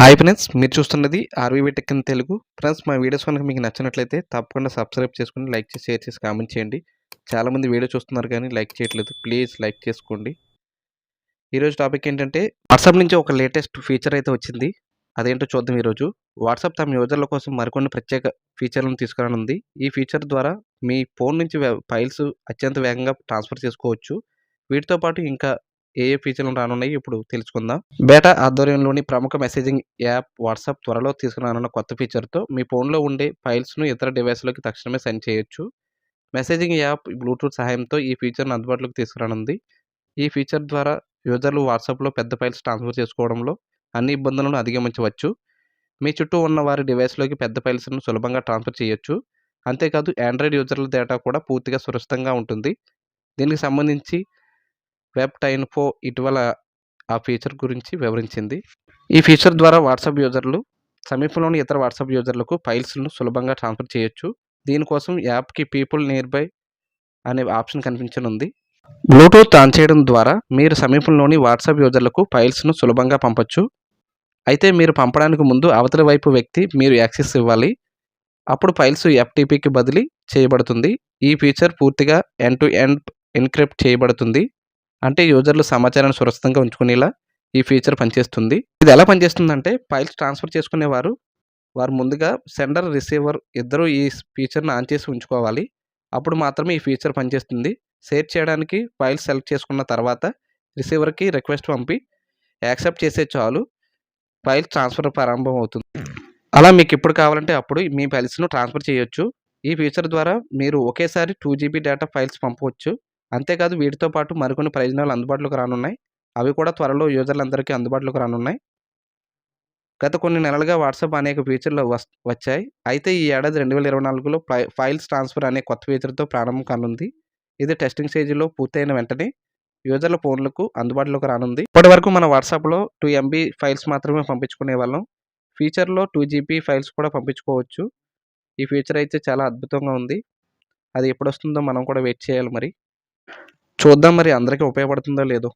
Hi friends మీరు చూస్తున్నది RVV tech in Telugu friends మా వీడియోస్ కనుక మీకు నచ్చినట్లయితే తప్పకుండా సబ్స్క్రైబ్ చేసుకుని లైక్ చేసి షేర్ చేసి కామెంట్ చేయండి. చాలామంది వీడియో చూస్తున్నారు కానీ లైక్ చేయట్లేదు. ప్లీజ్ లైక్ చేసుకోండి. ఈరోజు టాపిక్ ఏంటంటే వాట్సాప్ నుంచి ఒక లేటెస్ట్ ఫీచర్ అయితే వచ్చింది. అదేంటో చూద్దాం ఈరోజు. వాట్సాప్ తమ యూజర్ల కోసం మరికొన్ని ప్రత్యేక ఫీచర్లను తీసుకురానుంది. ఈ ఫీచర్ ద్వారా మీ ఫోన్ నుంచి ఫైల్స్ అత్యంత వేగంగా ట్రాన్స్ఫర్ చేసుకోవచ్చు. వీటితో పాటు ఇంకా ఏ ఏ ఫీచర్లు రానున్నాయి ఇప్పుడు తెలుసుకుందాం. బేటా ఆధ్వర్యంలోని ప్రముఖ మెసేజింగ్ యాప్ వాట్సాప్ త్వరలో తీసుకురానున్న కొత్త ఫీచర్తో మీ ఫోన్లో ఉండే ఫైల్స్ను ఇతర డివైస్లోకి తక్షణమే సెండ్ చేయొచ్చు. మెసేజింగ్ యాప్ బ్లూటూత్ సహాయంతో ఈ ఫీచర్ను అందుబాటులోకి తీసుకురానుంది. ఈ ఫీచర్ ద్వారా యూజర్లు వాట్సాప్లో పెద్ద ఫైల్స్ ట్రాన్స్ఫర్ చేసుకోవడంలో అన్ని ఇబ్బందులను అధిగమించవచ్చు. మీ చుట్టూ ఉన్న వారి డివైస్లోకి పెద్ద ఫైల్స్ను సులభంగా ట్రాన్స్ఫర్ చేయొచ్చు. అంతేకాదు ఆండ్రాయిడ్ యూజర్ల డేటా కూడా పూర్తిగా సురక్షితంగా ఉంటుంది. దీనికి సంబంధించి వెబ్ టైన్ఫో ఇటీవల ఆ ఫీచర్ గురించి వివరించింది. ఈ ఫీచర్ ద్వారా వాట్సాప్ యూజర్లు సమీపంలోని ఇతర వాట్సాప్ యూజర్లకు ఫైల్స్ను సులభంగా ట్రాన్స్ఫర్ చేయొచ్చు. దీనికోసం యాప్కి పీపుల్ నియర్ బై అనే ఆప్షన్ కనిపించనుంది. బ్లూటూత్ ఆన్ చేయడం ద్వారా మీరు సమీపంలోని వాట్సాప్ యూజర్లకు ఫైల్స్ను సులభంగా పంపచ్చు. అయితే మీరు పంపడానికి ముందు అవతలి వైపు వ్యక్తి మీరు యాక్సెస్ ఇవ్వాలి. అప్పుడు ఫైల్స్ ఎఫ్టీపీకి బదిలీ చేయబడుతుంది. ఈ ఫీచర్ పూర్తిగా ఎండ్ టు ఎండ్ ఎన్క్రిప్ట్ చేయబడుతుంది. అంటే యూజర్లు సమాచారాన్ని సురక్షితంగా ఉంచుకునేలా ఈ ఫీచర్ పనిచేస్తుంది. ఇది ఎలా పనిచేస్తుందంటే ఫైల్స్ ట్రాన్స్ఫర్ చేసుకునేవారు వారు ముందుగా సెండర్ రిసీవర్ ఇద్దరు ఈ ఫీచర్ని ఆన్ చేసి ఉంచుకోవాలి. అప్పుడు మాత్రమే ఈ ఫీచర్ పనిచేస్తుంది. షేర్ చేయడానికి ఫైల్స్ సెలెక్ట్ చేసుకున్న తర్వాత రిసీవర్కి రిక్వెస్ట్ పంపి యాక్సెప్ట్ చేసే చాలు ఫైల్ ట్రాన్స్ఫర్ ప్రారంభం అవుతుంది. అలా మీకు ఎప్పుడు కావాలంటే అప్పుడు మీ ఫైల్స్ను ట్రాన్స్ఫర్ చేయొచ్చు. ఈ ఫీచర్ ద్వారా మీరు ఒకేసారి టూ జీబీ డేటా ఫైల్స్ పంపవచ్చు. అంతేకాదు వీటితో పాటు మరికొన్ని ప్రయోజనాలు అందుబాటులోకి రానున్నాయి. అవి కూడా త్వరలో యూజర్లందరికీ అందుబాటులోకి రానున్నాయి. గత కొన్ని నెలలుగా వాట్సాప్ అనేక ఫీచర్లు వచ్చాయి. అయితే ఈ ఏడాది రెండు వేల ఇరవై నాలుగులో ఫైల్స్ ట్రాన్స్ఫర్ అనే కొత్త ఫీచర్తో ప్రారంభం కానుంది. ఇది టెస్టింగ్ స్టేజ్లో పూర్తయిన వెంటనే యూజర్ల ఫోన్లకు అందుబాటులోకి రానుంది. ఇప్పటి వరకు మన వాట్సాప్లో టూ ఎంబీ ఫైల్స్ మాత్రమే పంపించుకునే వాళ్ళం. ఫీచర్లో టూ జీబీ ఫైల్స్ కూడా పంపించుకోవచ్చు. ఈ ఫీచర్ అయితే చాలా అద్భుతంగా ఉంది. అది ఎప్పుడు వస్తుందో మనం కూడా వెయిట్ చేయాలి మరి. చూద్దాం మరి అందరికీ ఉపయోగపడుతుందో లేదో.